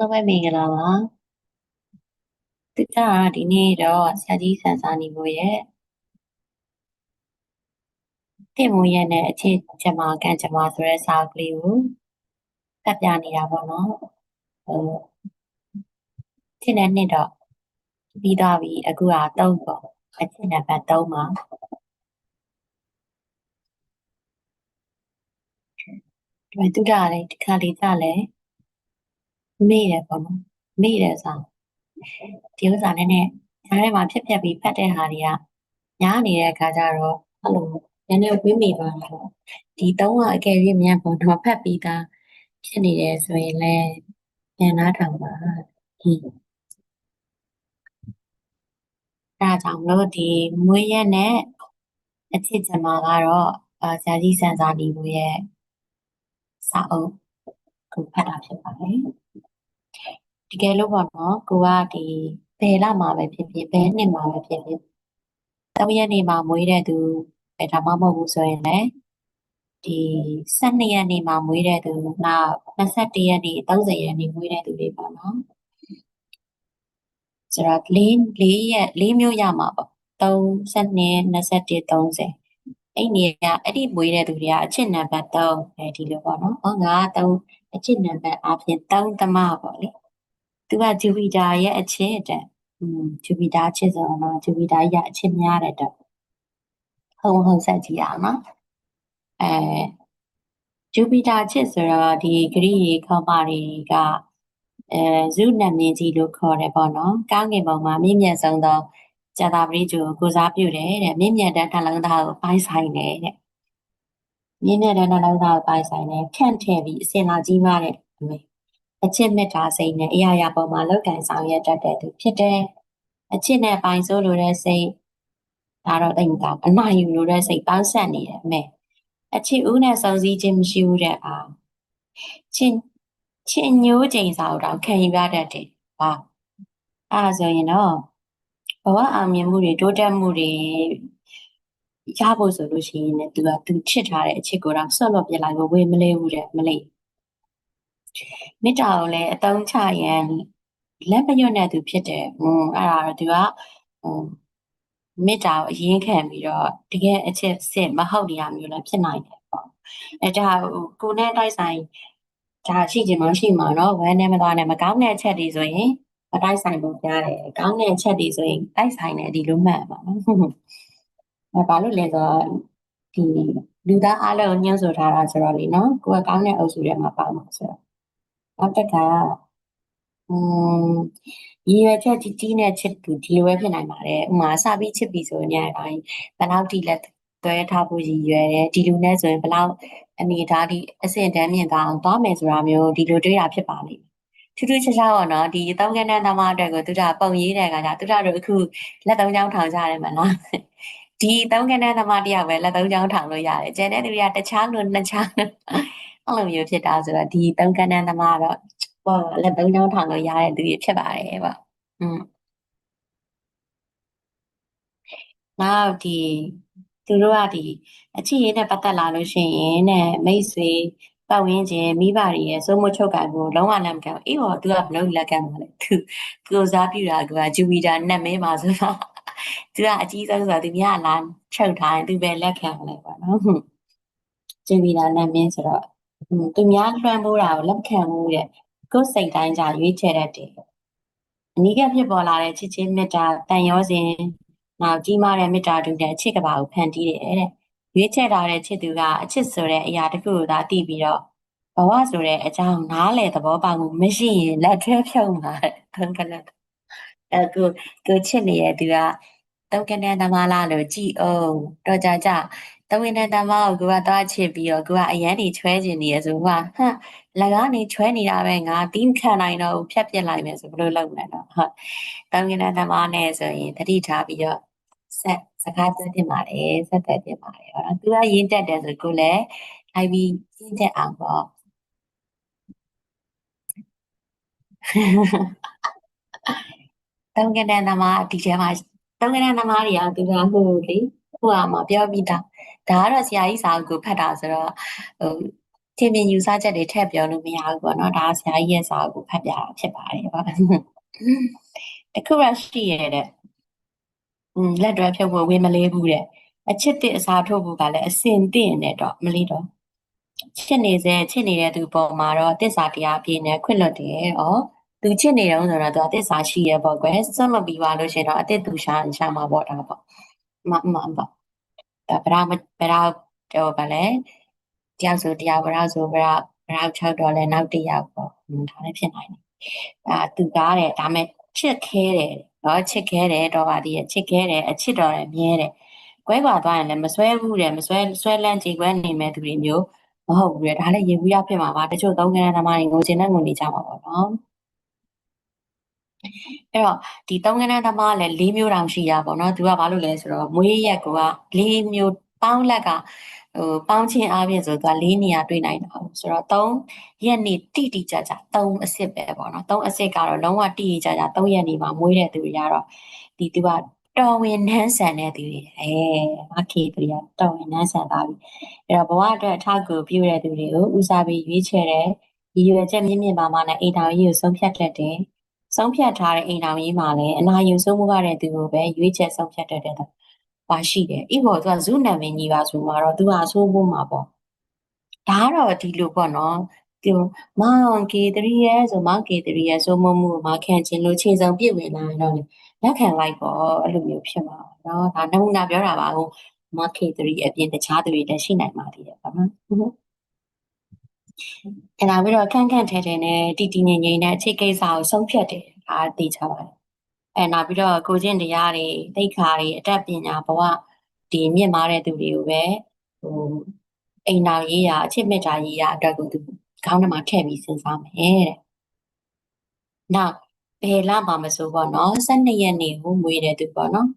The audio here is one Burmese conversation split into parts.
အားလုံးပဲမင်္ဂလာပါဒီကဒီနေ့တော့ဆရာကြီးဆန်စာနေမို့ရဲ့တင်မို့ရဲ့နဲ့အခြေချမကန်ချမဆိုတဲ့စာကလေးကိုကပ်ပြနေတာပေါ့နော်ဟိုဒီနေ့နှစ်တော့ပြီးသွားပြီအခုက3ပေါ့အခြေနံပါတ်3မှာဒီမှာတူတာလေဒီခါလေးကြလဲ မေ့တယ်ပေါ့နော်မေ့တယ်ဆိုဒီဥစ္စာနဲ့နဲ့ဈာထဲမှာဖြစ်ဖြစ်ပြီးဖတ်တဲ့ဟာတွေကညားနေတဲ့အခါကျတော့အဲ့လိုနည်းနည်းဝိမိသွားတာပေါ့ဒီသုံးကအကယ်၍မြန်ပေါ့တော့ဖတ်ပြီးသားဖြစ်နေတယ်ဆိုရင်လည်းပြန်နားထောင်ပါဟင်းအဲဒါကြောင့်လို့ဒီမွေးရက်နဲ့အချစ်ချင်မှာကတော့အာဇာတိစံစာဒီကိုရဲ့စာအုပ်ကိုဖတ်တာဖြစ်ပါတယ် တကယ်လို့ပေါ့နော်ကိုကဒီဘယ်လာမှာပဲဖြစ်ဖြစ်ဘယ်နှစ်မှာပဲဖြစ်ဖြစ်၃ရက်နေမှာမွေးတဲ့သူအဲဒါမှမဟုတ်ဘူးဆိုရင်လည်းဒီ12ရက်နေမှာမွေးတဲ့သူနောက်21ရက်နေ30ရက်နေမွေးတဲ့သူတွေပေါ့နော်ဆိုတော့၄၄ရက်၄မျိုးရမှာပေါ့32 21 30အဲ့နေကအဲ့ဒီမွေးတဲ့သူတွေကအချစ်နံပါတ်3အဲဒီလိုပေါ့နော်။ဟောငါက3အချစ်နံပါတ်အပြင်3သမပေါ့လေ။ သူကဂျူပီတာရဲ့အချစ်တဲ့။อืมဂျူပီတာအချစ်ဆိုတော့ဂျူပီတာရဲ့အချစ်များတဲ့တော့ဟုံဟုံဆက်ကြည့်ရအောင်နော်။အဲဂျူပီတာချစ်ဆိုတော့ဒီဂရိရေခေါပါတွေကအဲဇုနမင်းကြီးလို့ခေါ်တယ်ပေါ့နော်။ကောင်းကင်ဘုံမှာမြင့်မြတ်ဆုံးသောကျတာပရိကျိုကိုစားပြုတယ်တဲ့မြင့်မြတ်တဲ့နှလုံးသားကိုပိုင်းဆိုင်တယ်တဲ့မြင့်မြတ်တဲ့နှလုံးသားကိုပိုင်းဆိုင်တယ်ခန့်ထည့်ပြီးအစင်လာကြီးမားတဲ့အမေ အချစ်မေတ္တာစိတ်နဲ့အရာရာပေါ်မှာလောက်ကံဆောင်ရွက်တတ်တဲ့သူဖြစ်တယ်အချစ်နဲ့ပိုင်ဆိုးလိုတဲ့စိတ်ဒါတော့တိတ်မကောင်းအနိုင်ယူလိုတဲ့စိတ်ပေါင်းဆက်နေတယ်အမေအချစ်ဦးနဲ့စုံစည်းခြင်းမရှိဘူးတဲ့အာချင်းချင်းညိုးချိန်စာတော့ခံယူရတတ်တယ်ဟာအဲ့ဒါဆိုရင်တော့ဘဝအောင်မြင်မှုတွေတိုးတက်မှုတွေရဖို့ဆိုလို့ရှိရင်လည်းသူကသူချစ်ထားတဲ့အချစ်ကိုတော့ဆွတ်လွတ်ပြလိုက်ဖို့ဝေမလေးဘူးတဲ့မလေး မေတ္တာကိုလည်းအတုံးချရန်လက်မရွတ်တဲ့သူဖြစ်တယ်။ဟွန်းအဲ့ဒါတော့သူကဟိုမေတ္တာကိုအရင်ခံပြီးတော့တကယ်အချစ်စစ်မဟုတ်နေရမျိုးလည်းဖြစ်နိုင်တယ်ပေါ့။အဲဒါဟိုကိုနဲ့တိုက်ဆိုင်ဒါရှိချင်မှရှိမှာနော်ဝမ်းနဲ့မသွားနဲ့မကောင်းတဲ့အချက်တွေဆိုရင်မတိုက်ဆိုင်ဘူးကြားတယ်ကောင်းတဲ့အချက်တွေဆိုရင်တိုက်ဆိုင်တယ်ဒီလိုမှတ်ပါနော်အဲဘာလို့လဲဆိုတော့ဒီလူသားအားလုံးညှို့ဆိုထားတာဆိုတော့လေနော်ကိုကကောင်းတဲ့အုပ်စုထဲမှာပါမှာဆိုတော့ နောက်တစ်ခါอืมရည်ရွယ်ချက်ကြီးကြီးနဲ့ချစ်သူဒီလိုပဲဖြစ်နိုင်ပါတယ်ဥမာစပြီးချစ်ပြီဆိုရင်အတိုင်းဘယ်လောက်ထိလက်သွဲထားဖို့ရည်ရွယ်တယ်ဒီလူနဲ့ဆိုရင်ဘယ်လောက်အနေထားဒီအဆင့်တန်းမြင့်သွားအောင်သွားမယ်ဆိုတာမျိုးဒီလိုတွေးတာဖြစ်ပါလိမ့်မယ်ထူးထူးခြားခြားပေါ့နော်ဒီသုံးကနန်းသမားအတွက်ကိုသူတို့ပုံရေးတဲ့အခါကျသူတို့အခုလက်သုံးချောင်းထောင်ကြတယ်မလားဒီသုံးကနန်းသမားတယောက်ပဲလက်သုံးချောင်းထောင်လို့ရတယ်ကျန်တဲ့သူတွေကတခြားလို့နှစ်ခြား အဲ့လိုမျိုးဖြစ်တာဆိုတော့ဒီသုံးကနန်းသမားတော့ပေါ့လက်သုံးချောင်းထောင်လို့ရတဲ့သူတွေဖြစ်ပါတယ်ပေါ့อืมနောက်ဒီသူတို့ကဒီအချစ်ရင်းနဲ့ပတ်သက်လာလို့ရှိရင်တဲ့မိတ်ဆွေပတ်ဝန်းကျင်မိဘတွေရဲ့စိုးမိုးချုပ်ကံကိုလုံးဝလက်မခံဘူးအေးဟောသူကဘလို့လက်ခံမှာလဲသူကိုစားပြတာကဂျူပီတာနတ်မဲပါဆိုတော့သူကအကြီးဆုံးဆိုတော့သူများလာချုပ်ထားရင်သူပဲလက်ခံမှာလေပေါ့နော်ဂျူပီတာနတ်မဲဆိုတော့ သူများလွှမ်းမိုးတာကိုလက်ခံမှုရဲ့ကိုယ်စိတ်တိုင်းကြရွေးချယ်တတ်တယ်အနီးကဖြစ်ပေါ်လာတဲ့ချစ်ချင်းမေတ္တာတန်ရောစဉ်နောက်ကြီးမားတဲ့မေတ္တာတူတဲ့အချစ်ကဘာကိုဖန်တီးတယ်တဲ့ရွေးချယ်ထားတဲ့ချစ်သူကအချစ်ဆိုတဲ့အရာတစ်ခုကိုသာသိပြီးတော့ဘဝဆိုတဲ့အကြောင်းနားလေသဘောပေါက်မှုမရှိရင်လက်ထဲဖြုံပါထုံးကလတ်အဲကိုကိုချစ်နေတဲ့သူကတုံးကနေသမားလားလို့ကြည်အောင်တော့ကြကြ တဝင်းတဲ့သမားကိုကသွားချစ်ပြီးတော့ကိုကအရန်နေချွဲကျင်နေရဆိုကဟမ်လကားနေချွဲနေတာပဲငါတီးခံနိုင်တော့ဖြတ်ပြစ်လိုက်မယ်ဆိုဘယ်လိုလုပ်မလဲတော့ဟုတ်တုံးကနေသမားနဲ့ဆိုရင်တတိထားပြီးတော့ဆက်စကားပြောတင်ပါတယ်ဆက်သက်တင်ပါတယ်ဟောသူကရင်းတက်တယ်ဆိုကိုလည်းလိုက်ပြီးရင်းတက်အောင်ပေါ့တုံးကနန်သမားဒီထဲမှာတုံးကနန်သမားတွေကသူကဟိုလေ ဟိုကမှပြောပြီးသားဒါကတော့ဆရာကြီးစာအုပ်ကိုဖတ်တာဆိုတော့ဟိုထင်မြင်ယူဆချက်တွေထည့်ပြောလို့မရဘူးပေါ့နော်ဒါဆရာကြီးရဲ့စာကိုဖတ်ပြတာဖြစ်ပါတယ်ပေါ့တခုရရှိရတဲ့อืมလက်တွဲဖြုတ်ဖို့ဝေးမလေးဘူးတဲ့အချစ်တဲ့အစားထိုးဖို့ကလည်းအစင်တင့်နေတော့မလေးတော့ချစ်နေစေချစ်နေတဲ့သူပေါ်မှာတော့တစ္ဆာတရားအပြည့်နဲ့ခွင့်လွတ်တယ်။ဩသူချစ်နေတယ်ဆိုတော့သူကတစ္ဆာရှိရပေါ့ကွယ်။စွန့်မပြီးပါလို့ရှိရင်တော့အတစ်သူရှာရှာမှာပေါ့ဒါပေါ့။ မမပေါ့ဒါဗရာမဗရာတော့ဗလဲတယောက်ဆိုတယောက်ဗရာဆိုဗရာဗရာ6တော့လဲနောက်တစ်ယောက်ပေါ့။ဒါလည်းဖြစ်နိုင်တယ်။အာသူကားတယ်ဒါမဲ့ချစ်ခဲတယ်နော်ချစ်ခဲတယ်တော့ပါဒီချစ်ခဲတယ်အချစ်တော်တယ်မြဲတယ်။ကွဲကွာသွားရင်လည်းမစွဲဘူးတယ်မစွဲစွဲလန်းကြည်ကွဲနေမဲ့သူတွေမျိုးမဟုတ်ဘူးလေဒါလည်းရေဘူးရဖြစ်မှာပါတချို့သုံးကန်းသမားတွေငိုချင်တဲ့ငိုနေကြမှာပေါ့နော် အဲ့တော့ဒီသုံးကန်းသမားလည်း၄မျိုးတောင်ရှိရပါတော့သူကဘာလို့လဲဆိုတော့မွေးရက်က၄မျိုးပေါင်းလက်ကဟိုပေါင်းချင်းအားဖြင့်ဆိုတော့၄နေရာတွေ့နိုင်တာပေါ့ဆိုတော့၃ရက်နေတိတိကျကျ၃အစ်စ်ပဲပေါ့နော်၃အစ်စ်ကတော့လုံးဝတိတိကျကျ၃ရက်နေမှာမွေးတဲ့သူတွေကတော့ဒီသူကတော်ဝင်နှန်းဆန်တဲ့သူတွေအဲမခေသူတွေကတော်ဝင်နှန်းဆန်သွားပြီအဲ့တော့ဘဝအတွက်အထောက်အကူပြုတဲ့သူတွေကိုဦးစားပေးရွေးချယ်တဲ့ဒီရွယ်ချက်မြင့်မြင့်ပါမှနဲ့အိမ်တော်ကြီးကိုဆုံးဖြတ်တတ်တယ် ဆုံးဖြတ်ထားတဲ့အိမ်တော်ကြီးမှာလည်းအနာယူဆုံးမှုရတဲ့သူကိုပဲရွေးချယ်ဆုံးဖြတ်တတ်တဲ့ပါရှိတယ်။ဤပေါ်သူကဇုနံမင်းကြီးပါဆိုမှတော့သူကဆိုးဖို့မှာပေါ့။ဒါကတော့ဒီလိုပေါ့နော်။ဒီမောင်ကေ3ရဲ့ဆိုမောင်ကေ3ရဲ့ဆိုမမှုမှာခံခြင်းလို့ခြေစုံပြည့်ဝင်လာတော့လက်ခံလိုက်ပေါ့အဲ့လိုမျိုးဖြစ်မှာနော်ဒါနမူနာပြောတာပါဟို market 3အပြင်တခြားသူတွေလည်းရှိနိုင်ပါသေးတယ်ပေါ့နော်အဲ့ဒါပြီးတော့ခန့်ခန့်ထဲထဲနဲ့တီတီငိမ့်ငိမ့်နဲ့အခြေကိစ္စကိုဆုံးဖြတ်တယ် ဒါသိချပါတယ်အဲနောက်ပြီးတော့ကိုချင်းတရားတွေသိက္ခာတွေအတတ်ပညာဘဝဒီမြင့်မားတဲ့သူတွေကိုပဲဟိုအိမ်တော်ရေးရာအချစ်မေတ္တာရေးရာအတွက်ကိုသူခေါင်းထဲမှာထည့်ပြီးစဉ်းစားမယ်တဲ့နောက်ဘယ်လမှာမဆိုပေါ့နော်12ရက်နေ့ကိုမွေးတဲ့သူပေါ့နော်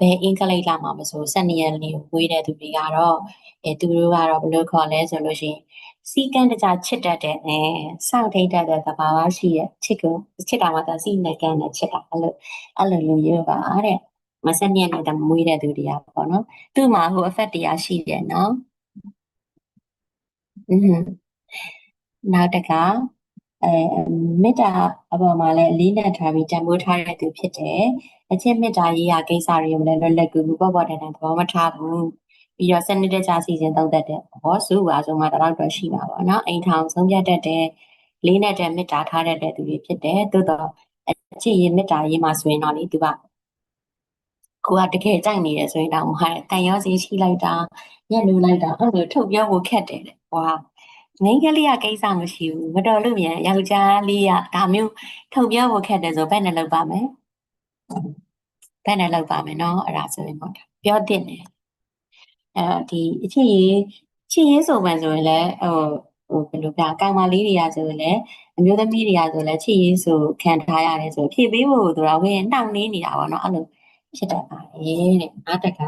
ဘယ်အင်္ဂလိပ်လမှာမဆို12ရက်နေ့ကိုမွေးတဲ့သူတွေကတော့အဲသူတို့ကတော့ဘယ်လိုခေါ်လဲဆိုလို့ရှိရင် စီကံတကြချစ်တတ်တဲ့အဲစောင့်ထိတ်တတ်တဲ့သဘာဝရှိရဲ့ချစ်ကိုချစ်တာမှသာစီနဲ့ကံနဲ့ချစ်တာအဲ့လိုအဲ့လိုလိုမျိုးပါတဲ့မစနေနဲ့တမွေးတဲ့သူတရားပေါ့နော်သူ့မှာဟို effect တရားရှိတယ်နော်อืมနောက်တကအဲမေတ္တာအပေါ်မှာလည်းအလေးနက်ထားပြီးတန်ဖိုးထားတဲ့သူဖြစ်တယ်။အချင်းမေတ္တာရေးရာကိစ္စတွေကိုလည်းလွတ်လပ်ကူပေါ့ပေါ့တန်တန်သဘောမထားဘူး။ ပြီးတော့စနစ်တကျစီစဉ်သုံးတတ်တဲ့ဘောစုပါဆိုမှတလောက်တော့ရှိမှာပေါ့နော်။အိမ်ထောင်ဆုံးဖြတ်တတ်တဲ့လေးနဲ့တဲ့မေတ္တာထားတတ်တဲ့သူတွေဖြစ်တယ်။သို့တော့အချစ်ရေးမေတ္တာရေးမှာဆိုရင်တော့လေသူကကိုကတကယ်ကြိုက်နေတယ်ဆိုရင်တော့မဟာတန်ရောစီရှိလိုက်တာညက်လူလိုက်တာအဲ့လိုထုတ်ပြောဖို့ခက်တယ်တဲ့။ဟွာမိန်းကလေးကကိစ္စမရှိဘူးမတော်လို့မြန်ယောက်ျားလေးကဒါမျိုးထုတ်ပြောဖို့ခက်တယ်ဆိုဘယ်နဲ့လောက်ပါမယ်ဘယ်နဲ့လောက်ပါမယ်နော်အဲ့ဒါဆိုရင်ပေါ့ပြောတင်တယ် အဲဒီအချစ်ရေးချစ်ရေးဆိုမှဆိုရင်လည်းဟိုဟိုဘယ်လိုပြကောင်မလေးတွေကဆိုရင်လည်းအမျိုးသမီးတွေကဆိုလည်းချစ်ရေးဆိုခံထားရတယ်ဆိုဖြည့်ပေးဖို့သူကဝင်နှောင့်နှေးနေတာပေါ့နော်အဲ့လိုဖြစ်တတ်ပါတယ်တဲ့အားတက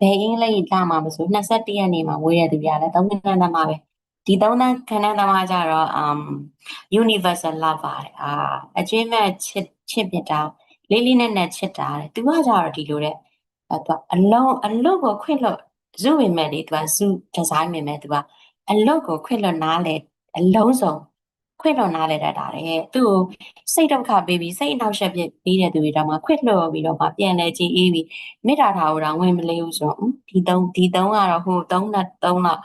ဘယ်အင်္ဂလိပ်လာမှာမဆို21ရက်နေ့မှာဝေးရသူပြလဲသုံးခန်းတန်းမှာပဲဒီသုံးသန်းခဏသမားကြတော့ um universal love ပါတယ်အာအကျွမ်းမဲ့ချစ်ချစ်ပြတာလေးလေးနက်နက်ချစ်တာတဲ့သူကကြတော့ဒီလိုတဲ့အဲသူအလုံးအလုတ်ကိုခွင့်လို့ ဇုဝင်မဲ့လေသူကဇုဒီဇိုင်းမြင်မဲ့သူကအလုတ်ကိုခွင့်လို့နားလေအလုံးစုံခွင့်လို့နားလေတတ်တာတဲ့သူ့ကိုစိတ်ဒုက္ခပေးပြီးစိတ်အနှောက်အယှက်ပေးတဲ့သူတွေတော့မှခွင့်လို့ပြီးတော့မှပြန်လဲကြည်အေးပြီးမေတ္တာထားကိုတော့ဝင်မလေးဘူးဆိုတော့ဒီသုံးဒီသုံးကတော့ဟိုသုံးနဲ့သုံးတော့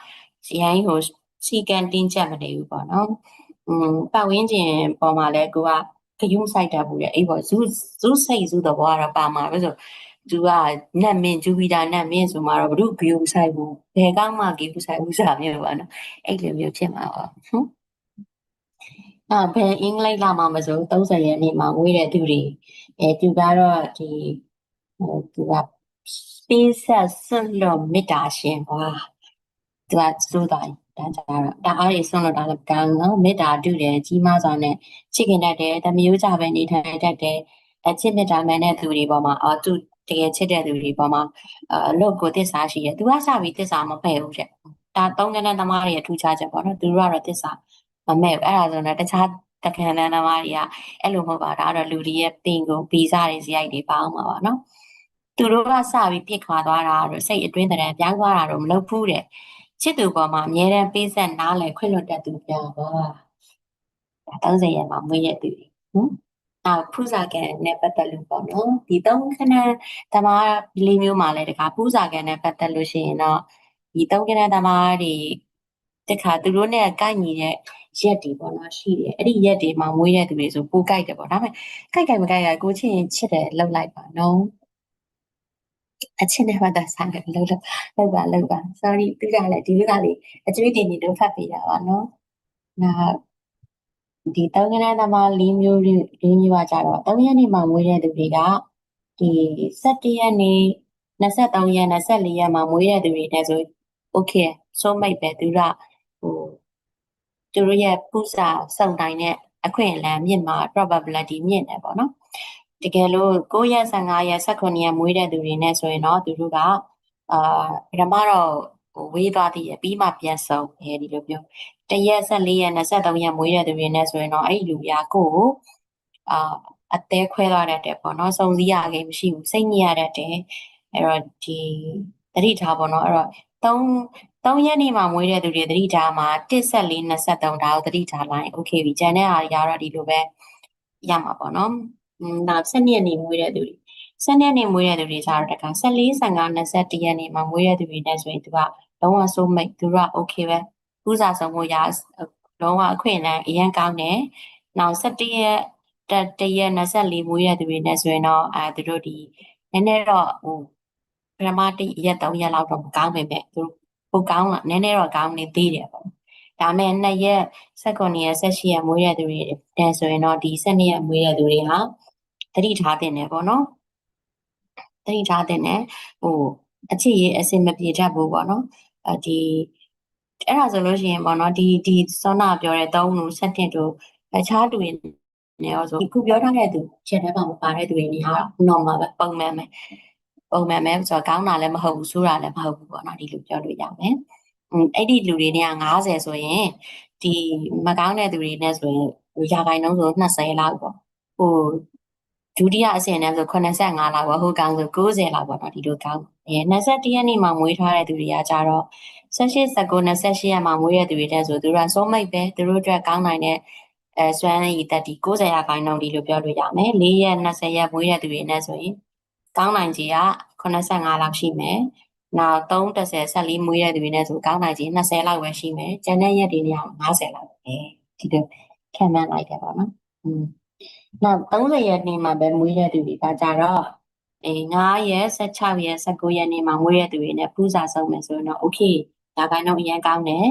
ရိုင်းဟိုစီကံတင်းချက်မနေဘူးပေါ့နော်။อืมပတ်ဝန်းကျင်ပေါ်မှာလဲကိုကဂယုံဆိုင်တတ်ဘူးလေအဲ့ပေါ်ဇူးဇူးစိတ်ဇူးသဘောကတော့ပါမှာပဲဆို သူကနတ်မင်းဂျူပီတာနတ်မင်းဆိုမှတော့ဘုရုဂယုံဆိုင်ဘူးဘယ်ကောင်းမှဂယုံဆိုင်ဘူးဆိုတာမျိုးပါနော်အဲ့လိုမျိုးဖြစ်မှာပါဟုတ်အာဘယ်အင်္ဂလိပ်လာမှာမဆို30ရက်နေ့မှာဝေးတဲ့သူတွေအဲသူကတော့ဒီဟိုသူက space ဆက်လို့မေတ္တာရှင်ဟွာသူကစိုးတိုင်းဒါကြတော့တအားတွေဆွန့်လွတ်တာလည်းကံနော်မေတ္တာတုတယ်ကြီးမားစွာနဲ့ချစ်ခင်တတ်တယ်တမျိုးကြပဲနေထိုင်တတ်တယ်အချစ်မေတ္တာမှန်တဲ့သူတွေပေါ်မှာအော်သူ တကယ်ချစ်တဲ့သူတွေပေါ်မှာအလုပ်ကိုသစ္စာရှိရသူကစပြီးသစ္စာမဖယ်ဘူးတဲ့ဒါသုံးကန်းသမားတွေရဲ့ထူးခြားချက်ပေါ့နော်သူတို့ကတော့သစ္စာမမဲ့ဘူးအဲ့ဒါဆိုတော့တခြားတက္ကနန်းသမားတွေကအဲ့လိုမဟုတ်ပါဒါကတော့လူတွေရဲ့ပင်ကိုဗီဇတွေဇရိုက်တွေပါအောင်ပါပါနော်သူတို့ကစပြီးပြစ်ခွာသွားတာတော့စိတ်အတွင်းတရံပြောင်းသွားတာတော့မလုပ်ဘူးတဲ့ချစ်သူပေါ်မှာအမြဲတမ်းပေးဆက်နားလည်ခွင့်လွှတ်တတ်သူပြပါဒါ30ရက်မှာမွေးရက်သူတွေနော် နောက်ဖူးစာကန်နဲ့ပတ်သက်လို့ပေါ့နော်ဒီသုံးခဏသမားလေးမျိုးမှာလည်းတခါဖူးစာကန်နဲ့ပတ်သက်လို့ရှိရင်တော့ဒီသုံးခဏသမားတွေတခါသူတို့နဲ့ကိုက်ညီတဲ့ရက်တွေပေါ့နော်ရှိတယ်အဲ့ဒီရက်တွေမှာမွေးတဲ့သူတွေဆိုပိုကိုက်တယ်ပေါ့ဒါပေမဲ့ကိုက်ကိုက်မကိုက်ကကိုချင်းရင်ချစ်တယ်လောက်လိုက်ပါနော်အချင်းနဲ့ပတ်သက်ဆိုင်တယ်လောက်လောက်ပါလောက်ပါ sorry သူကလည်းဒီလိုကလေအကျွေးတင်နေတော့ဖတ်ပေးတာပါနော်နောက် ဒီတောင်းကနသမား၄မျိုး၄မျိုးကကြတော့၃ရက်နေ့မှမွေးတဲ့သူတွေကဒီ17ရက်နေ့23ရက်24ရက်မှမွေးတဲ့သူတွေနဲ့ဆို okay ဆိုမိတ်ပဲသူကဟိုသူတို့ရဲ့ပူစာစုံတိုင်းနဲ့အခွင့်အလမ်းမြင့်မှာ probability မြင့်တယ်ပေါ့နော်တကယ်လို့9ရက်15ရက်18ရက်မွေးတဲ့သူတွေနဲ့ဆိုရင်တော့သူတို့ကအာပထမတော့ ဟိုဝေးသွားသေးရပြီးမှပြန်ဆုံးအဲဒီလိုပြောတရက်14ရက်23ရက်မွေးတဲ့သူတွေနဲ့ဆိုရင်တော့အဲ့ဒီလူပြကိုအာအသေးခွဲသွားတတ်တယ်ပေါ့နော်စုံစည်းရခဲ့မရှိဘူးစိတ်ညစ်ရတတ်တယ်အဲ့တော့ဒီတတိထားပေါ့နော်အဲ့တော့3 3ရက်နေ့မှာမွေးတဲ့သူတွေတတိထားမှာ14 23ဒါကိုတတိထားလိုက်โอเคပြီကျန်တဲ့အားတွေကတော့ဒီလိုပဲရမှာပေါ့နော်နောက်7ရက်နေ့မွေးတဲ့သူတွေ 7ရက်နေ့မွေးတဲ့သူတွေကျတော့တခါ14 15 21ရက်နေ့မှာမွေးတဲ့သူတွေနဲ့ဆိုရင်သူကလုံးဝစိုးမိတ်သူက okay ပဲဥစားဆုံးမှုရလုံးဝအခွင့်အလမ်းအရင်ကောင်းတယ်နောက်17ရက်တရက်24မွေးတဲ့သူတွေနဲ့ဆိုရင်တော့အဲသူတို့ဒီနည်းနည်းတော့ဟိုပထမတိရက်3ရက်လောက်တော့မကောင်းပေမဲ့သူပိုကောင်းလာနည်းနည်းတော့ကောင်းနေသေးတယ်ပေါ့ဒါမဲ့2ရက်16ရက်18ရက်မွေးတဲ့သူတွေတဲ့ဆိုရင်တော့ဒီ12ရက်မွေးတဲ့သူတွေဟာတတိထားတင်တယ်ပေါ့နော် တတိထားတင်တယ်ဟိုအချစ်ရေးအစင်မပြေတတ်ဘူးပေါ့နော်အဲဒီအဲ့ဒါဆိုလို့ရှိရင်ပေါ့နော်ဒီဒီစောနာပြောတဲ့သုံးလူဆက်တင်တို့အခြားတူရင်နေရောဆိုခုပြောထားတဲ့သူချက်ထဲမှာမပါတဲ့သူတွေနေဟာ normal ပဲပုံမှန်ပဲပုံမှန်ပဲဆိုတော့ကောင်းတာလည်းမဟုတ်ဘူးဆိုးတာလည်းမဟုတ်ဘူးပေါ့နော်ဒီလိုပြောလို့ရမယ်อืมအဲ့ဒီလူတွေเนี่ย90ဆိုရင်ဒီမကောင်းတဲ့သူတွေနဲ့ဆိုရင်ရာခိုင်နှုန်းဆို20လောက်ပေါ့ဟို ဒုတိယအဆင့်နဲ့ဆို85လောက်ပေါ့ဟိုကောင်ဆို90လောက်ပေါ့နော်ဒီလိုကောင်းအဲ21ရက်နေ့မှာမွေးထားတဲ့သူတွေကကြတော့18 19 28ရက်မှာမွေးတဲ့သူတွေတဲ့ဆိုသူတို့ကစိုးမိတ်ပဲသူတို့အတွက်ကောင်းနိုင်တဲ့အဲစွမ်းရည်တက်ဒီ90ရာခိုင်နှုန်းဒီလိုပြောလို့ရမယ်4ရက်20ရက်မွေးတဲ့သူတွေနဲ့ဆိုရင်ကောင်းနိုင်ကြီးက85လောက်ရှိမယ်နောက်3 30 14မွေးတဲ့သူတွေနဲ့ဆိုကောင်းနိုင်ကြီး20လောက်ပဲရှိမယ်ကျန်တဲ့ရက်တွေနဲ့50လောက်ပဲဒီလိုခံမှန်းလိုက်တယ်ပေါ့နော်อืม နောက်30ရက်နေ့မှာပဲမွေးတဲ့သူတွေကကြတော့အဲ9ရက်16ရက်19ရက်နေ့မှာမွေးတဲ့သူတွေနဲ့ပူစာဆုံးမယ်ဆိုရင်တော့ okay ဒါကိုင်းတော့အရင်ကောင်းတယ်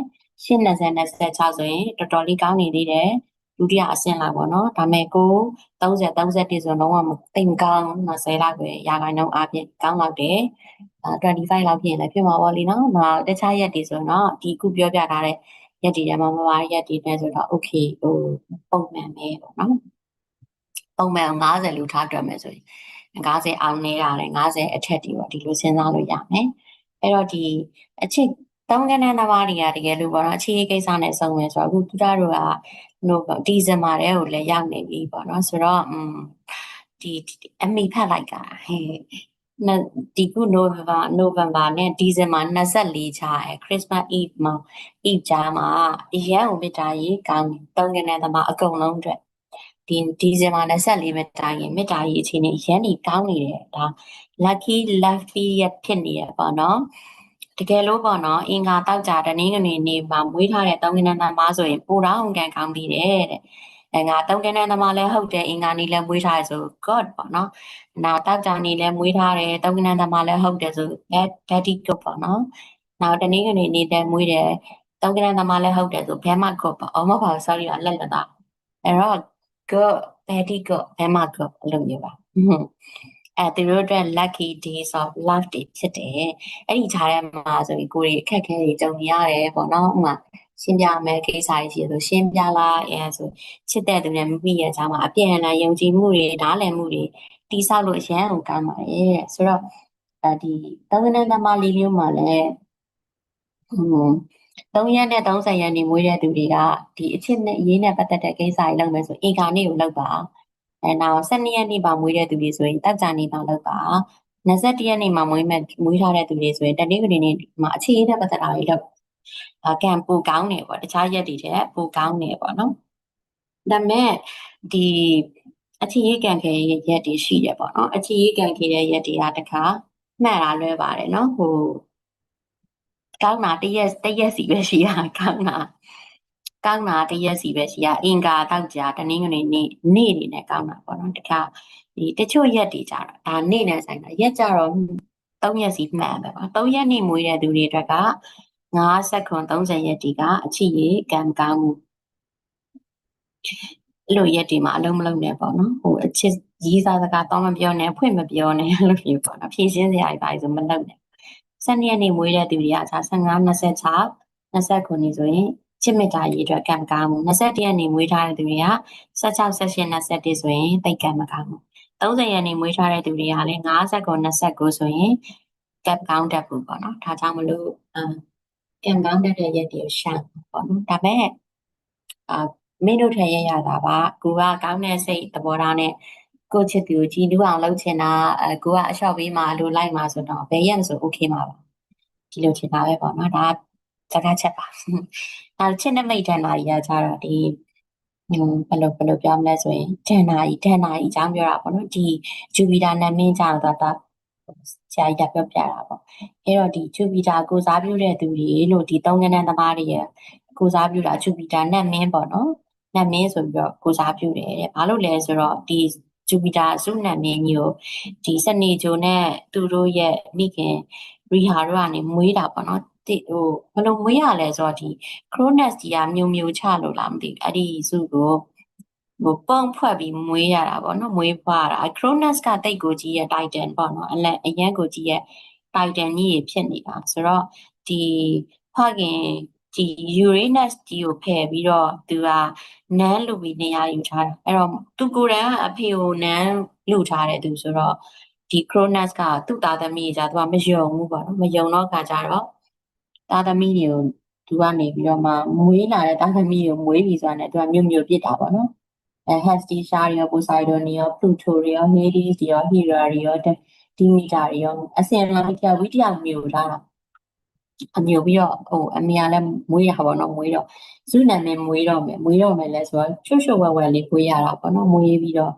8 20 26ဆိုရင်တော်တော်လေးကောင်းနေသေးတယ်ဒုတိယအဆင့်လောက်ပေါ့နော်ဒါမဲ့ကို30 31ဆိုတော့မသိမကောင်း20လောက်ပဲရာခိုင်နှုန်းအပြင်ကောင်းလောက်တယ်25လောက်ဖြစ်ရင်လည်းဖြစ်မှာပေါ့လीနော်။နောက်တခြားရက်တွေဆိုတော့ဒီခုပြောပြထားတဲ့ရက်တွေထဲမှာမပါတဲ့ရက်တွေနဲ့ဆိုတော့ okay ဟိုပုံမှန်ပဲပေါ့နော်။ ပုံမှန်50လို့ထားတွက်မယ်ဆိုရင်50အောင်နေရတယ်50အထက်တွေပေါ့ဒီလိုစဉ်းစားလို့ရမယ်။အဲ့တော့ဒီအချစ်တောင်းကနန်းသမားတွေကတကယ်လို့ပေါ့နော်အခြေကိစ္စနဲ့ဆုံးမယ်ဆိုတော့အခုသူတို့ကနိုဒီဇင်ဘာထဲကိုလည်းရောက်နေပြီပေါ့နော်ဆိုတော့อืมဒီအမိဖတ်လိုက်တာဟဲ့ဒီခုနိုဝင်ဘာနိုဝင်ဘာနဲ့ဒီဇင်ဘာ24ချာအဲခရစ်စမတ် eve မှာ eve ချာမှာအရန်ကိုမေတ္တာရေးကောင်းတုံးကနေသမားအကုန်လုံးအတွက် ဒီဒီဇင်ဘာ24မေတ္တာရေးမေတ္တာရေးအချိန်နဲ့ရန်နေကောင်းနေတယ်ဒါ lucky love period ဖြစ်နေရပေါ့နော်တကယ်လို့ပေါ့နော်အင်္ဂါတောက်ကြတနင်္ဂနွေနေ့မှာမွေးထားတဲ့တုံးကနန်းသမားဆိုရင်ပူတော်ကန်ကောင်းပြီးတယ်တဲ့အဲငါတုံးကနန်းသမားလည်းဟုတ်တယ်အင်္ဂါနေ့လည်းမွေးထားရဆို god ပေါ့နော်နောက်တောက်ကြနေ့လည်းမွေးထားတယ်တုံးကနန်းသမားလည်းဟုတ်တယ်ဆို daddy god ပေါ့နော်နောက်တနင်္ဂနွေနေ့လည်းမွေးတယ်တုံးကနန်းသမားလည်းဟုတ်တယ်ဆိုဘဲမ god ပေါ့အော်မဟုတ်ပါဘူး sorry လက်လက်သားအဲ့တော့ god daddy god ဘဲမ god အဲ့လိုမျိုးပါအဲသူတို့အတွက် lucky days of love တွေဖြစ်တယ်အဲ့ဒီခြားထဲမှာဆိုရင်ကိုယ်တွေအခက်အခဲတွေကြုံရတယ်ပေါ့နော်ဥမာရှင်းပြမယ်ကိစ္စတွေရှိဆိုရှင်းပြလိုက်အဲဆိုချစ်တဲ့သူနဲ့မိမိရဲ့ခြားမှာအပြန်အလှန်ယုံကြည်မှုတွေဓာတ်လည်မှုတွေတိဆောက်လို့အရန်ကိုကောင်းပါတယ်တဲ့ဆိုတော့အဲဒီသဝနန္တမလေးမျိုးမှာလည်းဟို 3ရက်နဲ့30ရက်နေမွေးတဲ့သူတွေကဒီအချစ်နဲ့ရေးနဲ့ပတ်သက်တဲ့ကိစ္စတွေလုပ်မယ်ဆိုအင်္ဂါနေ့ကိုလုပ်ပါအဲနောက်12ရက်နေ့မှာမွေးတဲ့သူတွေဆိုရင်တောက်ကြနေ့မှာလုပ်ပါ21ရက်နေ့မှာမွေးမဲ့မွေးထားတဲ့သူတွေဆိုရင်တနင်္ဂနွေနေ့မှာအခြေရေးနဲ့ပတ်သက်တာတွေလုပ်အကံပိုကောင်းတယ်ပေါ့တခြားရက်တွေထက်ပိုကောင်းတယ်ပေါ့နော်ဒါပေမဲ့ဒီအချီရေးကံခဲရက်တွေရှိတယ်ပေါ့နော်အချီရေးကံခဲတဲ့ရက်တွေကတခါမှတ်တာလွဲပါတယ်နော်ဟို ကောင်းတာတရက်တရက်စီပဲရှိရကောင်းတာကောင်းတာတရက်စီပဲရှိရအင်္ဂါတောက်ကြတနင်္ဂနွေနေ့နေ့နေနဲ့ကောင်းတာပေါ့နော်တခါဒီတချို့ရက်တွေကြတော့ဒါနေ့နဲ့ဆိုင်တာရက်ကြတော့3ရက်စီမှတ်ပဲပါ3ရက်နေ့မွေးတဲ့သူတွေအတွက်က50ခွန်30ရက်တီကအချစ်ရေကံကောင်းမှုအဲ့လိုရက်တီမှာအလုံးမလုံးနဲ့ပေါ့နော်ဟိုအချစ်ကြီးစားစကားတော့မပြောနဲ့ဖွင့်မပြောနဲ့အဲ့လိုမျိုးပေါ့နော်ဖြည့်ရှင်းစရာတွေပါဆိုမလုပ်နဲ့ 12ရက်နေ့မွေးတဲ့သူတွေကဒါ15 26 29နေဆိုရင်ချစ်မေတ္တာရေးအတွက်ကံကောင်းမှု21ရက်နေ့မွေးထားတဲ့သူတွေက16 18 21ဆိုရင်တိတ်ကံမကောင်းဘူး30ရက်နေ့မွေးထားတဲ့သူတွေကလည်း50ကို29ဆိုရင်ကပ်ကောင်းတတ်ဘူးပေါ့နော်ဒါကြောင့်မလို့အမ်ကံကောင်းတတ်တဲ့ရက်တွေကိုရှာပေါ့နော်ဒါပေမဲ့အာမင်းတို့ထည့်ရရတာပါကိုကကောင်းတဲ့စိတ်သဘောထားနဲ့ ကိုချစ်သူကြည်လူအောင်လုပ်ချင်တာအဲကိုကအလျှော့ပေးမှာလိုလိုက်မှာဆိုတော့ဘယ်ရက်မဆို okay မှာပါဒီလိုချင်တာပဲပေါ့နော်ဒါစကားချက်ပါအဲချစ်တဲ့မိတ်တန်လာကြီးကကြတော့ဒီဟိုဘယ်လိုဘယ်လိုပြောမလဲဆိုရင်တန်နာကြီးတန်နာကြီးအကြောင်းပြောတာပေါ့နော်ဒီဂျူပီတာနာမင်းကြတော့တာဆရာကြီးကပြောပြတာပေါ့အဲ့တော့ဒီဂျူပီတာကိုစားပြုတဲ့သူတွေလို့ဒီသုံးကနန်းသမားတွေရဲ့ကိုစားပြုတာဂျူပီတာနတ်မင်းပေါ့နော်နတ်မင်းဆိုပြီးတော့ကိုစားပြုတယ်တဲ့ဘာလို့လဲဆိုတော့ဒီ ဂျူပီတာစုနတ်မင်းကြီးကိုဒီစနေဂျိုနဲ့သူတို့ရဲ့မိခင်ရီဟာတို့ကနေမွေးတာပေါ့နော်တိဟိုဘယ်လိုမွေးရလဲဆိုတော့ဒီ Cronus ကြီးကမျိုးမျိုးချလို့လားမသိဘူးအဲ့ဒီစုကိုဟိုပုံဖွဲ့ပြီးမွေးရတာပေါ့နော်မွေးဖွားတာ Cronus ကတိတ်ကိုကြီးရဲ့ Titan ပေါ့နော်အလအရန်ကိုကြီးရဲ့ Titan ကြီးဖြစ်နေတာဆိုတော့ဒီဖခင် ဒီ Uranus ကြီးကိုဖယ်ပြီးတော့သူကနန်းလူပြီးနေရာယူထားတာအဲ့တော့သူကိုယ်တိုင်ကအဖေကိုနန်းလူထားတဲ့သူဆိုတော့ဒီ Cronus ကသူ့သားသမီးကြာသူကမယုံဘူးပေါ့နော်မယုံတော့ခါကြတော့သားသမီးတွေကိုသူကနေပြီးတော့မှမွေးလာတဲ့သားသမီးကိုမွေးပြီးဆိုတာနဲ့သူကမြို့မြို့ပြစ်တာပေါ့နော်အဲ Hesty ရှာရော Poseidon ရော Pluto ရော Hades ရော Hera ရော Demeter ရောအစင်လာတယောက်ဝိတယောက်မျိုးထားတာ အမျိုးပြီးတော့ဟိုအမေကလည်းမွေးရပါတော့မွေးတော့ဇုနန်နဲ့မွေးတော့မယ်မွေးတော့မယ်လဲဆိုတော့ချွတ်ချွတ်ဝဲဝဲလေးမွေးရတာပေါ့နော်မွေးပြီးတော့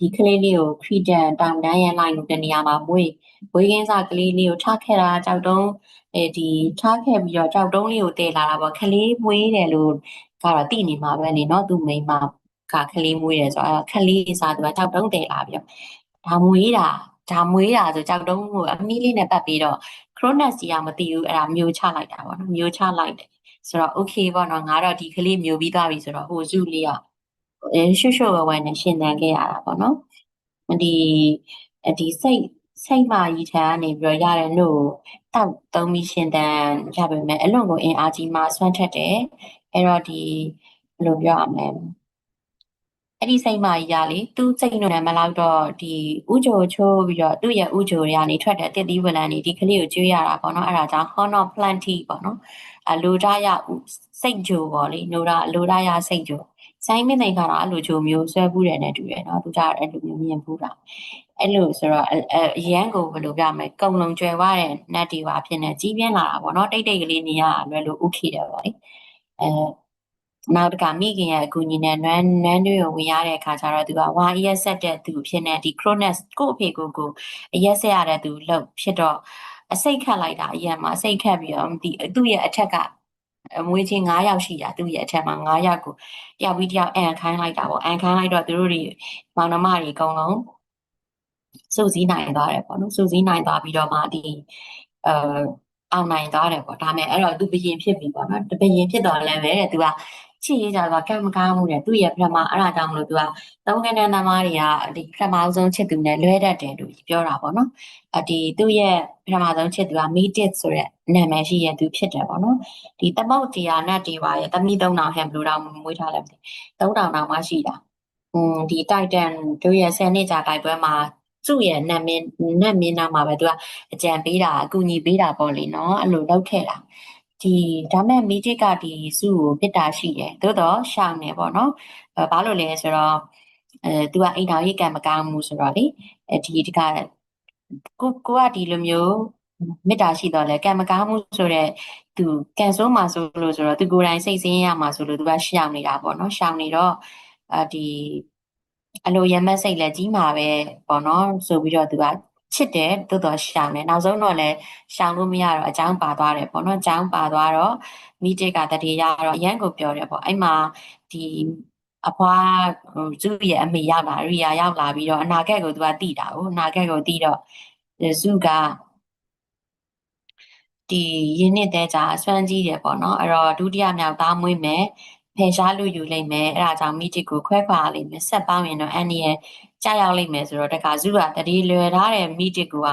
ဒီကလေးလေးကိုခရီးတန်တောင်တန်းရန်လိုက်လို့တနေရာမှာမွေးဝေးကင်းစားကလေးလေးကိုထားခဲ့တာကြောက်တုံးအဲဒီထားခဲ့ပြီးတော့ကြောက်တုံးလေးကိုတည်လာတာပေါ့ကလေးမွေးတယ်လို့ကတော့သိနေမှာပဲလေနော်သူမိန်းမကကလေးမွေးတယ်ဆိုတော့ကလေးစားသူကကြောက်တုံးတည်လာပြီးတော့ဒါမွေးတာဒါမွေးတာဆိုကြောက်တုံးကိုအမီးလေးနဲ့ပတ်ပြီးတော့ Cronus ကြီးကမသိဘူးအဲ့ဒါမျိုးချလိုက်တာပေါ့နော်မျိုးချလိုက်တယ်ဆိုတော့ okay ပေါ့နော်ငါတော့ဒီကလေးမျိုးပြီးသွားပြီဆိုတော့ဟိုစုလေးကအဲရွှွှွှဝဲဝဲနဲ့ရှင်းတန်ခဲ့ရတာပေါ့နော်ဒီဒီစိတ်စိတ်မာကြီးထံကနေပြီးတော့ရတဲ့နှုတ်တောက်သုံးပြီးရှင်းတန်ရပါမယ်အလွန်ကိုအင်အားကြီးမှဆွမ်းထက်တယ်အဲ့တော့ဒီဘယ်လိုပြောရမလဲ အဲ့ဒီစိတ်မကြီးကလေသူ့စိတ်နဲ့မလောက်တော့ဒီဥကြိုချိုးပြီးတော့သူ့ရဲ့ဥကြိုတွေကနေထွက်တဲ့တစ်သီးဝလံတွေဒီကလေးကိုကျွေးရတာပေါ့နော်အဲ့ဒါကြောင့် horn of plenty ပေါ့နော်အလိုဒရစိတ်ကြိုပေါ့လေနိုရာအလိုဒရစိတ်ကြိုဆိုင်မင်းနိုင်ကတော့အဲ့လိုကြိုမျိုးဆွဲဘူးတယ်နဲ့တူတယ်နော်သူကအဲ့လိုမျိုးမြင်ဘူးတာအဲ့လိုဆိုတော့အရန်ကိုဘယ်လိုပြမလဲကုံလုံးကျွဲွားတဲ့နတ်တွေပါဖြစ်နေကြီးပြင်းလာတာပေါ့နော်တိတ်တိတ်ကလေးနေရလွယ်လို့ဥခိတယ်ပေါ့လေအဲ နောက်တကမိခင်ရဲ့အကူအညီနဲ့နွမ်းနွမ်းတွေကိုဝင်ရတဲ့အခါကျတော့သူကဝါရက်ဆက်တဲ့သူဖြစ်နေဒီ Cronus ကို့အဖေကိုကိုအရက်ဆက်ရတဲ့သူလို့ဖြစ်တော့အစိတ်ခတ်လိုက်တာအရက်မှာအစိတ်ခတ်ပြီးတော့ဒီသူ့ရဲ့အထက်ကမွေးချင်း9ယောက်ရှိတာသူ့ရဲ့အထက်မှာ9ယောက်ကိုတယောက်ပြီးတယောက်အန်ခိုင်းလိုက်တာပေါ့အန်ခိုင်းလိုက်တော့သူတို့တွေမောင်နှမတွေအကုန်လုံးစုစည်းနိုင်သွားတယ်ပေါ့နော်စုစည်းနိုင်သွားပြီးတော့မှဒီအဲအောင်နိုင်သွားတယ်ပေါ့ဒါမဲ့အဲ့တော့သူဘယင်ဖြစ်ပြီပေါ့နော်ဘယင်ဖြစ်တော့လည်းပဲတဲ့သူက ချစ်ရေးကြတော့ကံမကားမှုတဲ့သူ့ရဲ့ပထမအဲ့ဒါကြောင့်မလို့သူကသုံးကနန်းသမားတွေကဒီပထမဆုံးချစ်သူနဲ့လွဲတတ်တယ်လို့ပြောတာပေါ့နော်အဒီသူ့ရဲ့ပထမဆုံးချစ်သူက Metit ဆိုတဲ့နာမည်ရှိရဲ့သူဖြစ်တယ်ပေါ့နော်ဒီသမုတ်တရားနဲ့ဒီပါရဲ့သမီး3000ဟမ်ဘလူးတောင်မွေးထားလဲမသိ3000တောင်မှရှိတာอืมဒီ Titan တို့ရဲ့10နှစ်ကြာတိုက်ပွဲမှာသူ့ရဲ့နတ်မင်းနတ်မင်းနာမှာပဲသူကအကြံပေးတာအကူအညီပေးတာပေါ့လေနော်အဲ့လိုလုပ်ခဲ့တာ ဒီဒါမဲ့မီဂျစ်ကဒီစုကိုပြစ်တာရှိတယ်သို့တော့ရှောင်းနေပေါ့နော်အဲဘာလို့လဲဆိုတော့အဲသူကအိမ်တော်ရေးကံမကောင်းမှုဆိုတော့လေအဲဒီတကကိုကိုကဒီလိုမျိုးမေတ္တာရှိတော့လေကံမကားမှုဆိုတော့သူကံဆိုးမှာဆိုလို့ဆိုတော့သူကိုယ်တိုင်စိတ်ဆင်းရဲရမှာဆိုလို့သူကရှောင်နေတာပေါ့နော်ရှောင်နေတော့အာဒီအလိုရမက်စိတ်လည်းကြီးမှာပဲပေါ့နော်ဆိုပြီးတော့သူက ချစ်တယ်တိုးတော့ရှောင်တယ်နောက်ဆုံးတော့လည်းရှောင်လို့မရတော့အကြောင်းပါသွားတယ်ပေါ့နော်အကြောင်းပါသွားတော့မိတိကတတိယတော့အရန်ကိုပြောတယ်ပေါ့အဲ့မှာဒီအဖွားဇုရဲ့အမေရောက်လာရိယာရောက်လာပြီးတော့အနာဂတ်ကိုသူကသိတာကိုအနာဂတ်ကိုသိတော့ဇုကဒီရင်းနှစ်တဲ့ကြာအစွမ်းကြီးတယ်ပေါ့နော်အဲ့တော့ဒုတိယမြောက်သားမွေးမယ်ဖယ်ရှားလို့ယူလိုက်မယ်အဲ့ဒါကြောင့်မိจิตကိုခွဲခွာလိုက်မယ်ဆက်ပေါင်းရင်တော့အန်ဒီရဲ့ ကြာရောက်လိမ့်မယ်ဆိုတော့တခါဇူကတတိလွယ်ထားတဲ့မိတစ်ကူက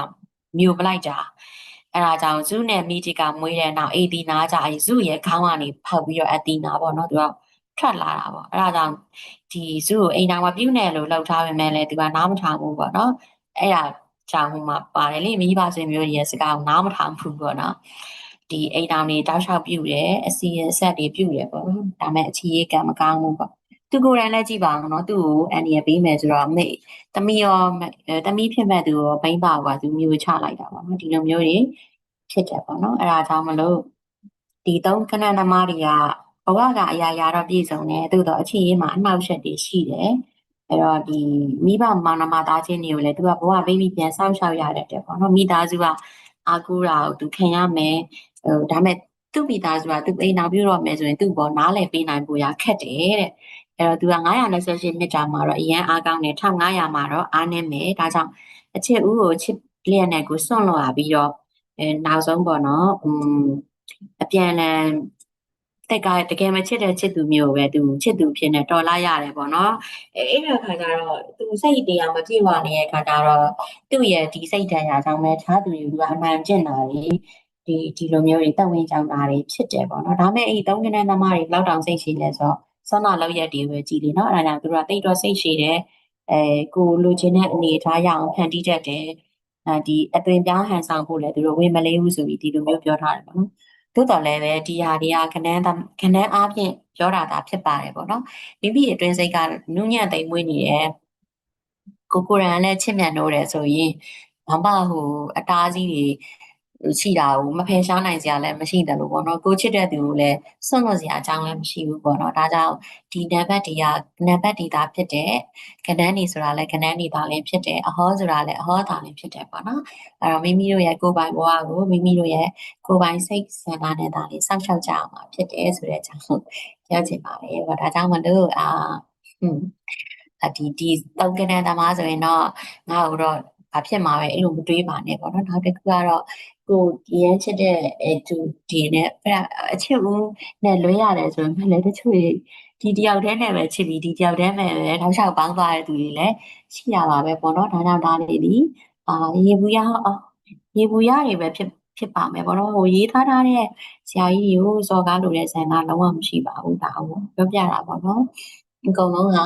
မြို့ပလိုက်တာအဲဒါကြောင့်ဇူနဲ့မိတစ်ကမွေးတဲ့နောက်အေဒီနာကြအဲဇူရဲ့ခေါင်းကနေဖောက်ပြီးတော့အတီနာပေါ့နော်သူကထွက်လာတာပေါ့အဲဒါကြောင့်ဒီဇူကိုအိမ်တော်မပြူနဲ့လို့လောက်ထားပေမဲ့လည်းသူကနားမထောင်ဘူးပေါ့နော်အဲဒါကြောင့်ဟိုမှာပါတယ်လေမိဘဆွေမျိုးတွေရဲ့စကားကိုနားမထောင်ဘူးပေါ့နော်ဒီအိမ်တော်တွေတောက်လျှောက်ပြူတယ်အစီရင်ဆက်တွေပြူတယ်ပေါ့ဒါမဲ့အခြေအေးကံမကောင်းဘူးပေါ့ သူကိုယ်တိုင်လည်းကြည့်ပါအောင်နော်သူ့ကိုအန်ဒီရပေးမယ်ဆိုတော့မိတမီရောတမီဖြစ်မဲ့သူရောဘိန်းပါကသူမျိုးချလိုက်တာပေါ့နော်ဒီလိုမျိုးတွေဖြစ်တယ်ပေါ့နော်အဲ့ဒါကြောင့်မလို့ဒီသုံးခဏသမားတွေကဘဝကအရာရာတော့ပြည့်စုံတယ်သို့တော့အခြေရေးမှာအနှောက်အယှက်တွေရှိတယ်အဲ့တော့ဒီမိဘမောင်နှမသားချင်းတွေကိုလည်းသူကဘဝဘေးပြီးပြန်ဆောက်ရှောက်ရတဲ့တဲ့ပေါ့နော်မိသားစုကအာကူတာကိုသူခံရမယ်ဟိုဒါမဲ့သူ့မိသားစုကသူအိမ်နောက်ပြုတော့မယ်ဆိုရင်သူ့ဘောနားလည်ပေးနိုင်ဖို့ရခက်တယ်တဲ့ အဲ့တော့သူက928နှစ်တာမှာတော့အရန်အားကောင်းတယ်1500မှာတော့အားနည်းမယ်ဒါကြောင့်အချစ်ဦးကိုချစ်လျက်နဲ့ကိုစွန့်လို့ရပြီးတော့အဲနောက်ဆုံးပေါ့နော်อืมအပြန်လန်တက်ကတကယ်မချစ်တဲ့ချစ်သူမျိုးပဲသူချစ်သူဖြစ်နေတော်လာရတယ်ပေါ့နော်အဲအဲ့ဒါခါကျတော့သူစိတ်တရားမပြေဝနေတဲ့ခါကျတော့သူ့ရဲ့ဒီစိတ်တရားကြောင့်ပဲခြားသူတွေကအမှန်ကျင့်တာတွေဒီဒီလိုမျိုးတွေတက်ဝင်ကြောင်းတာတွေဖြစ်တယ်ပေါ့နော်ဒါမဲ့အဲ့သုံးကနန်းသမားတွေလောက်တောင်စိတ်ရှိလဲဆိုတော့ ဆောနာလောက်ရက်တွေပဲကြည်လီနော်အဲ့ဒါကြောင့်သူတို့ကတိတ်တော့စိတ်ရှိတယ်အဲကိုလိုချင်တဲ့အနေအထားရအောင်ဖန်တီးတတ်တယ်အဲဒီအသွင်ပြောင်းဟန်ဆောင်ဖို့လည်းသူတို့ဝင်မလေးဘူးဆိုပြီးဒီလိုမျိုးပြောထားတယ်ပေါ့နော်သို့တော်လည်းပဲဒီဟာတွေကခဏန်းခဏန်းအားဖြင့်ပြောတာသာဖြစ်ပါတယ်ပေါ့နော်မိမိအတွင်းစိတ်ကနုညံ့သိမ်မွေးနေတယ်ကိုကိုရန်လည်းချစ်မြတ်လို့တယ်ဆိုရင်ဘာမှဟိုအတားအဆီးတွေ ရှိတာကိုမဖယ်ရှားနိုင်စရာလည်းမရှိတယ်လို့ပေါ့နော်ကိုချစ်တဲ့သူကိုလည်းစွန့်လွတ်စရာအကြောင်းလည်းမရှိဘူးပေါ့နော်ဒါကြောင့်ဒီနံပါတ်တွေကနံပါတ်တွေသာဖြစ်တဲ့ကဏ္ဍနေဆိုတာလည်းကဏ္ဍနေသာလည်းဖြစ်တယ်အဟောဆိုတာလည်းအဟောသာလည်းဖြစ်တယ်ပေါ့နော်အဲ့တော့မိမိတို့ရဲ့ကိုယ်ပိုင်ဘဝကိုမိမိတို့ရဲ့ကိုယ်ပိုင်စိတ်ဆန္ဒနဲ့သာလေးစောင့်ရှောက်ကြအောင်ပါဖြစ်တယ်ဆိုတဲ့အကြောင်းပြောချင်ပါတယ်ပေါ့ဒါကြောင့်မလို့အာဟွန်းအဒီဒီတောက်ကနန်းသမားဆိုရင်တော့ငါ့ကိုတော့ဘာဖြစ်မှာပဲအဲ့လိုမတွေးပါနဲ့ပေါ့နော်နောက်တစ်ခုကတော့ ကိုရမ်းချစ်တဲ့အဲသူဒီနဲ့အချစ်ဦးနဲ့လွဲရတယ်ဆိုရင်လည်းတချို့ဒီတယောက်တည်းနဲ့ပဲချစ်ပြီးဒီတယောက်တည်းနဲ့ပဲထောက်ချောက်ပေါင်းသွားတဲ့သူတွေလည်းရှိရပါပဲပေါ့နော်ဒါကြောင့်ဒါလေးဒီအာရေဘူးရရေဘူးရတွေပဲဖြစ်ဖြစ်ပါမယ်ပေါ့နော်ဟိုရေးထားထားတဲ့ဆရာကြီးကိုစော်ကားလို့တဲ့ဆန္ဒလုံးဝမရှိပါဘူးဒါဟုတ်ပြောပြတာပေါ့နော်အကုန်လုံးက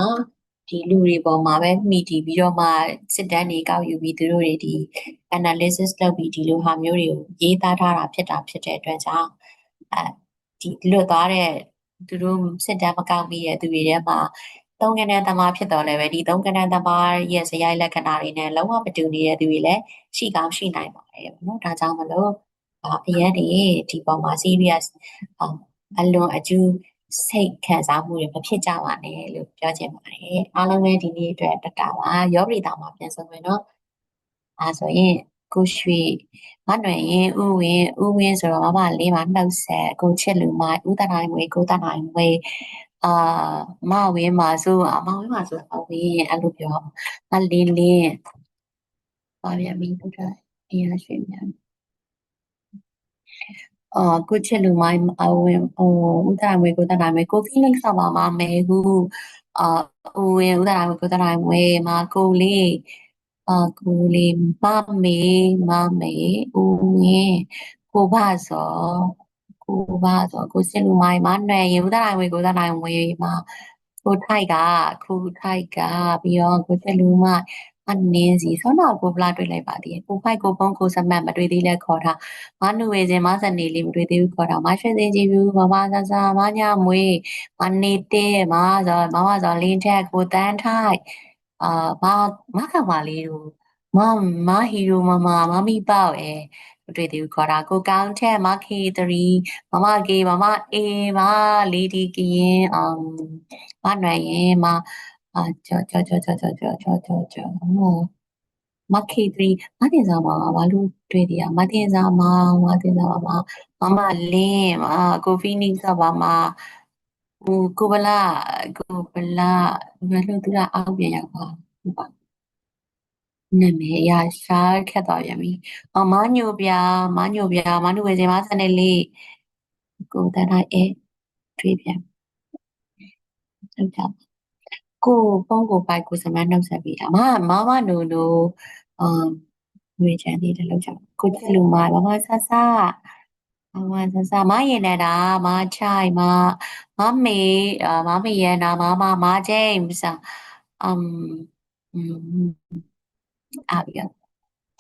ဒီလူတွေပေါ်မှာပဲမိတည်ပြီးတော့မှစစ်တမ်းတွေကောက်ယူပြီးသူတို့တွေဒီ analysis လုပ်ပြီးဒီလိုဟာမျိုးတွေကိုရေးသားထားတာဖြစ်တာဖြစ်တဲ့အတွက်ကြောင့်အဲဒီလွတ်သွားတဲ့သူတို့စစ်တမ်းမကောက်ပြီးရဲ့သူတွေထဲမှာသုံးကဏ္ဍသမားဖြစ်တော်လည်းပဲဒီသုံးကဏ္ဍသမားရဲ့ဇယိုက်လက္ခဏာတွေနဲ့လုံးဝမတူနေတဲ့သူတွေလည်းရှိကောင်းရှိနိုင်ပါတယ်ပေါ့နော်ဒါကြောင့်မလို့အရင်တည်းဒီပေါ်မှာ serious အလွန်အကျူး စိတ်ခံစားမှုတွေမဖြစ်ကြပါနဲ့လို့ပြောချင်ပါတယ်အားလုံးပဲဒီနေ့အတွက်တတာပါရောပရိတာမှာပြန်ဆုံးမယ်နော်အဲဆိုရင်ကိုရွှေမနှွယ်ရင်ဥဝင်ဥဝင်ဆိုတော့မမလေးမှာနှုတ်ဆက်ကိုချစ်လူမဥတနိုင်ဝေကိုတနိုင်ဝေအာမဝင်းမှာဆိုအမဝင်းမှာဆိုအဝင်းအဲ့လိုပြောမလေးလေးပါဗျာမိဘတို့အေးရရွှေမြန် အာကိုချစ်လူမိုင်းအဝင်ဟိုဥဒရာမွေကိုတနာမွေကို feeling ဆောပါမမဲဟုအာဝင်ဥဒရာမွေကိုတနာမွေမာကိုလေးအာကိုလေးမမေမမေဦးဝင်ကိုဘစောကိုဘစောကိုချစ်လူမိုင်းမနွယ်ရေဥဒရာမွေကိုတနာမွေမာကိုထိုက်ကကိုထိုက်ကပြီးတော့ကိုချစ်လူမိုင်း အနင်းစီဆောနာကိုဗလာတွေ့လိုက်ပါသေးတယ်ကိုဖိုက်ကိုပုံးကိုစမတ်မတွေ့သေးလဲခေါ်ထားမနုဝေစင်မစနေလေးမတွေ့သေးဘူးခေါ်ထားမရွှေစင်ကြီးဘူးမမဆဆမညမွေမနေတဲ့မဆိုမမဆိုလင်းထက်ကိုတန်းထိုက်အာမမခါပါလေးတို့မမဟီရိုမမမမီပေါ့အဲမတွေ့သေးဘူးခေါ်တာကိုကောင်းထက်မခေ3မမကေမမအေမလေးဒီကရင်အမ်မနွယ်ရင်မ အာကြောကြောကြောကြောကြောကြောကြောကြောကြောမခေ3မတင်စားမှာဘာလို့တွေ့သေးရမတင်စားမှာမတင်စားမှာမမလင်းမကိုဖီနီကပါမှာဟိုကိုဗလာကိုဗလာဘယ်လိုသူကအောက်ပြန်ရောက်ပါဟုတ်ပါနာမည်အရရှားခက်သွားပြန်ပြီ။အမညိုပြမညိုပြမနုဝေစင်မစနေလေးကိုတန်းတိုင်းအဲထွေးပြန်ဟုတ်ကြ ကိုပုံကိုပိုက်ကိုစမနှုတ်ဆက်ပြီးအမမမနိုနိုအမ်ဝေချန်လေးတလောက်ကြကိုကျလူမမမဆဆမမဆဆမရင်နေတာမချိုင်မမမေမမေရနာမမမဂျိမ်းစာအမ်အာရ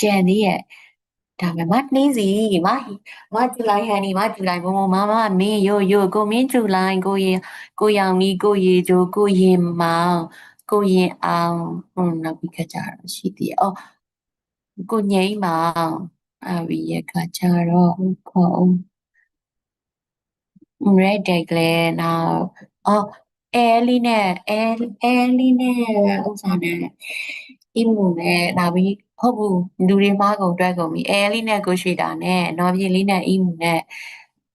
ကျန်သေးရဲ့ ဒါပေမဲ့နှင်းစီမမကျူလိုက်ဟန်နီမကျူလိုက်ဘုံဘုံမမမင်းရို့ရို့ကိုမင်းကျူလိုက်ကိုရင်ကိုရောင်ကြီးကိုရေချိုကိုရင်မောင်ကိုရင်အောင်ဟွန်းနောက်ပြီးခကြတော့ရှိသေးတယ်အော်ကိုငိမ့်မောင်အဘိရခကြတော့ခေါ်အောင်ရဲတယ်ကလေးနောက်အော်အဲလီနဲ့အဲအဲလီနဲ့ဥစားနဲ့အီမူနဲ့နောက်ပြီး ဟုတ်ဘူးလူတွေမားကုန်တွဲကုန်ပြီအဲလေးနဲ့ကိုရွှေတာနဲ့နော်ပြင်းလေးနဲ့အီမူနဲ့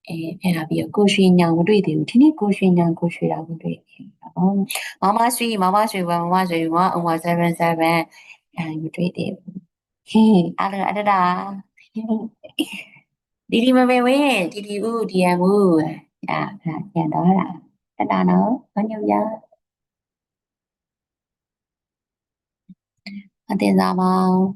အဲအဲ့ဒါပြီးတော့ကိုရွှေညောင်မတွေ့သေးဘူးဒီနေ့ကိုရွှေညောင်ကိုရွှေတာမတွေ့ဘူးမမရွှေမမရွှေဘာမမရွှေမအုံမ77အဲမတွေ့သေးဘူးဟင်းအားလုံးအတတာဒီဒီမမေဝင်းဒီဒီဦးဒီယမ်ဦးအာပြန်တော့လာတတာနော်ဘာညရ 饭店，知吗？